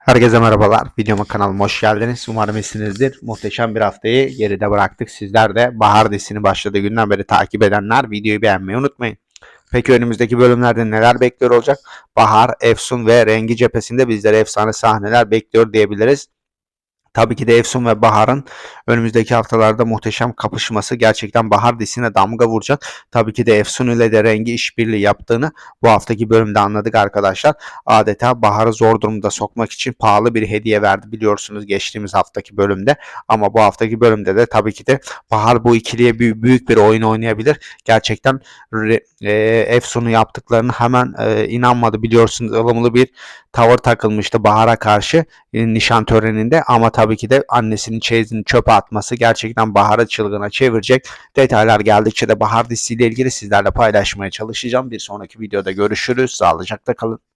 Herkese merhabalar. Videoma kanalıma hoş geldiniz. Umarım iyisinizdir. Muhteşem bir haftayı geride bıraktık. Sizler de Bahar dizisinin başladığı günden beri takip edenler videoyu beğenmeyi unutmayın. Peki önümüzdeki bölümlerde neler bekliyor olacak? Bahar, Efsun ve Rengi cephesinde bizlere efsane sahneler bekliyor diyebiliriz. Tabii ki de Efsun ve Bahar'ın önümüzdeki haftalarda muhteşem kapışması gerçekten Bahar dizisine damga vuracak. Tabii ki de Efsun ile de Rengi işbirliği yaptığını bu haftaki bölümde anladık arkadaşlar. Adeta Bahar'ı zor durumda sokmak için pahalı bir hediye verdi biliyorsunuz geçtiğimiz haftaki bölümde. Ama bu haftaki bölümde de tabii ki de Bahar bu ikiliye büyük, bir oyun oynayabilir. Gerçekten e, Efsun'u yaptıklarını hemen e, inanmadı biliyorsunuz. ılımlı bir tavır takılmıştı Bahar'a karşı e, nişan töreninde ama tabii ki de annesinin çeyizini çöpe atması gerçekten Bahar'ı çılgına çevirecek. Detaylar geldikçe de Bahar dizisiyle ilgili sizlerle paylaşmaya çalışacağım. Bir sonraki videoda görüşürüz. Sağlıcakla kalın.